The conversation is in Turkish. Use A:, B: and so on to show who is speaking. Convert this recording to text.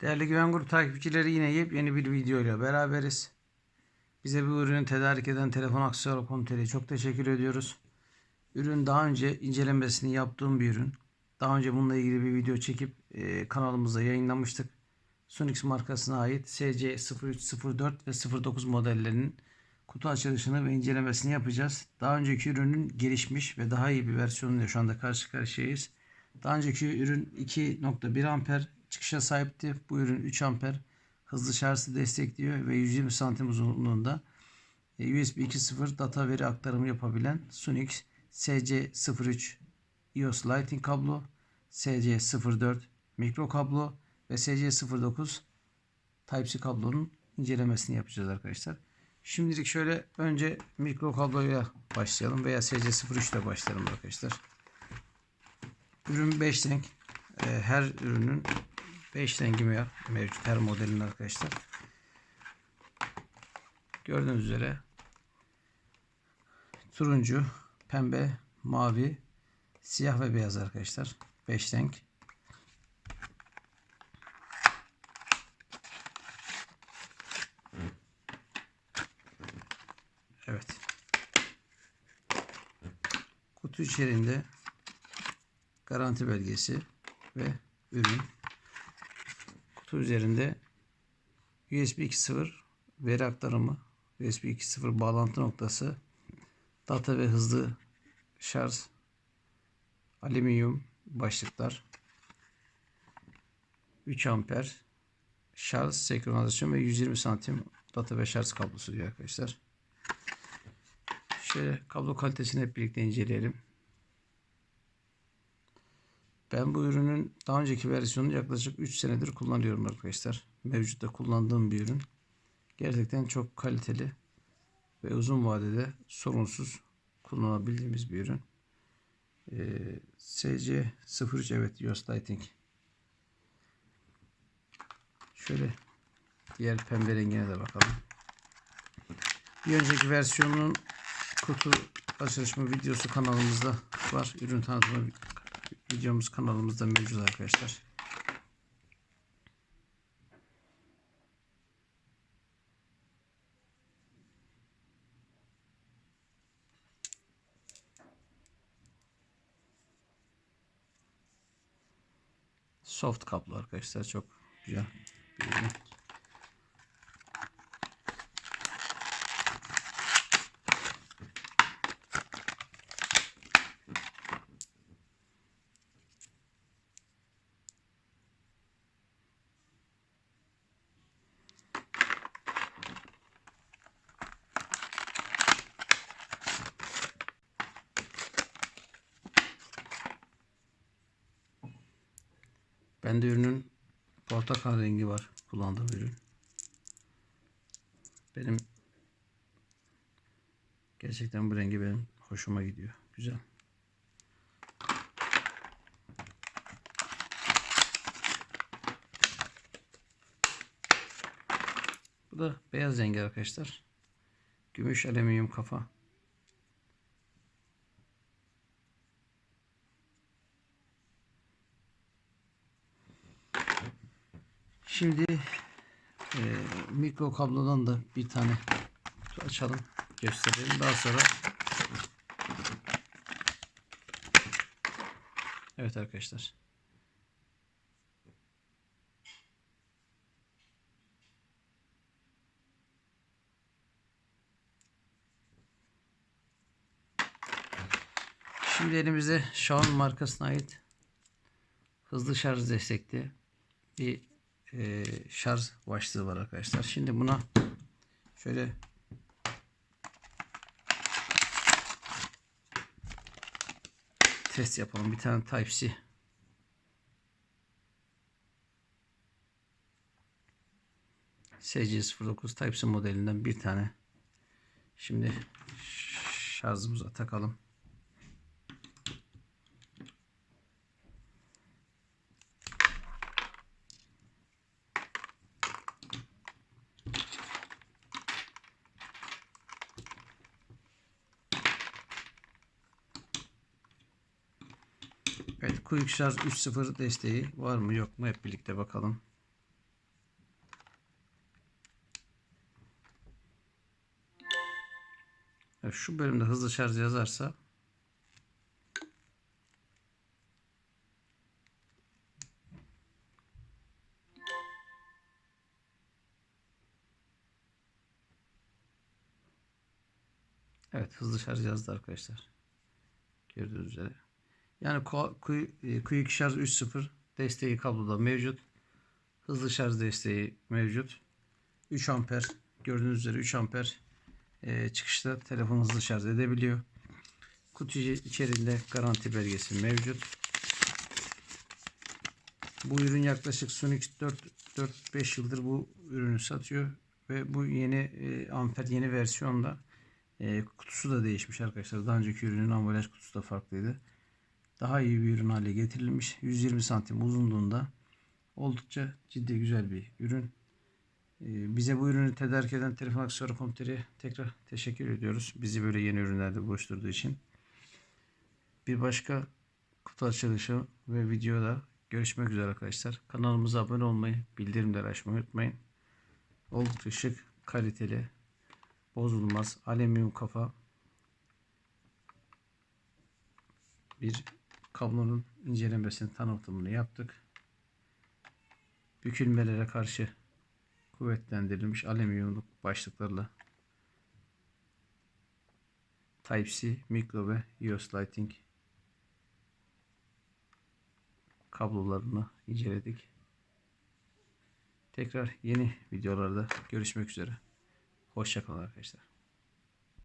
A: Değerli Güven Grup takipçileri yine yepyeni bir video ile beraberiz. Bize bu ürünü tedarik eden Telefon Aksesuar Komiteli'ye çok teşekkür ediyoruz. Ürün daha önce incelemesini yaptığım bir ürün. Daha önce bununla ilgili bir video çekip e, kanalımızda yayınlamıştık. Sunix markasına ait SC0304 ve 09 modellerinin kutu açılışını ve incelemesini yapacağız. Daha önceki ürünün gelişmiş ve daha iyi bir versiyonuyla şu anda karşı karşıyayız. Daha önceki ürün 2.1 amper çıkışa sahipti. Bu ürün 3 amper hızlı şarjı destekliyor ve 120 santim uzunluğunda e, USB 2.0 data veri aktarımı yapabilen Sunix SC03 iOS Lighting kablo, SC04 mikro kablo ve SC09 Type-C kablonun incelemesini yapacağız arkadaşlar. Şimdilik şöyle önce mikro kabloyla başlayalım veya SC03 ile başlayalım arkadaşlar. Ürün 5 renk. Ee, her ürünün 5 rengi mevcut her modelin arkadaşlar. Gördüğünüz üzere turuncu, pembe, mavi, siyah ve beyaz arkadaşlar. 5 renk. Evet. Kutu içerisinde garanti belgesi ve ürün. Kutu üzerinde USB 2.0 veri aktarımı, USB 2.0 bağlantı noktası, data ve hızlı şarj, alüminyum başlıklar, 3 amper şarj, senkronizasyon ve 120 santim data ve şarj kablosu diyor arkadaşlar. Şöyle kablo kalitesini hep birlikte inceleyelim. Ben bu ürünün daha önceki versiyonunu yaklaşık 3 senedir kullanıyorum arkadaşlar. Mevcutta kullandığım bir ürün. Gerçekten çok kaliteli ve uzun vadede sorunsuz kullanabildiğimiz bir ürün. Ee, SC03 evet iOS Lighting. Şöyle diğer pembe rengine de bakalım. Bir önceki versiyonun kutu açılışma videosu kanalımızda var. Ürün tanıtımı videomuz kanalımızda mevcut arkadaşlar. Soft kablo arkadaşlar çok güzel bir Bende ürünün portakal rengi var. Kullandığım ürün. Benim gerçekten bu rengi benim hoşuma gidiyor. Güzel. Bu da beyaz rengi arkadaşlar. Gümüş alüminyum kafa. Şimdi e, mikro kablodan da bir tane açalım gösterelim. Daha sonra Evet arkadaşlar. Şimdi elimizde Xiaomi markasına ait hızlı şarj destekli bir e, şarj başlığı var arkadaşlar. Şimdi buna şöyle test yapalım. Bir tane Type-C SC09 Type-C modelinden bir tane şimdi şarjımıza takalım. Evet Quick Charge 3.0 desteği var mı yok mu hep birlikte bakalım. Evet, şu bölümde hızlı şarj yazarsa Evet hızlı şarj yazdı arkadaşlar. Gördüğünüz üzere. Yani e, Quick Şarj 3.0 desteği kabloda mevcut. Hızlı şarj desteği mevcut. 3 amper gördüğünüz üzere 3 amper e, çıkışta telefon hızlı şarj edebiliyor. Kutu içerisinde garanti belgesi mevcut. Bu ürün yaklaşık Sonic 4-5 yıldır bu ürünü satıyor ve bu yeni e, amper yeni versiyonda e, kutusu da değişmiş arkadaşlar. Daha önceki ürünün ambalaj kutusu da farklıydı. Daha iyi bir ürün hale getirilmiş. 120 santim uzunluğunda oldukça ciddi güzel bir ürün. E, bize bu ürünü tedarik eden Telefon Aksesuarı Komiteri tekrar teşekkür ediyoruz. Bizi böyle yeni ürünlerde buluşturduğu için. Bir başka kutu açılışı ve videoda görüşmek üzere arkadaşlar. Kanalımıza abone olmayı, bildirimleri açmayı unutmayın. Oldukça şık, kaliteli, bozulmaz alüminyum kafa bir kablonun incelemesini tanıtımını yaptık. Bükülmelere karşı kuvvetlendirilmiş alüminyumluk başlıklarla Type-C, mikro ve EOS Lighting kablolarını inceledik. Tekrar yeni videolarda görüşmek üzere. Hoşçakalın arkadaşlar.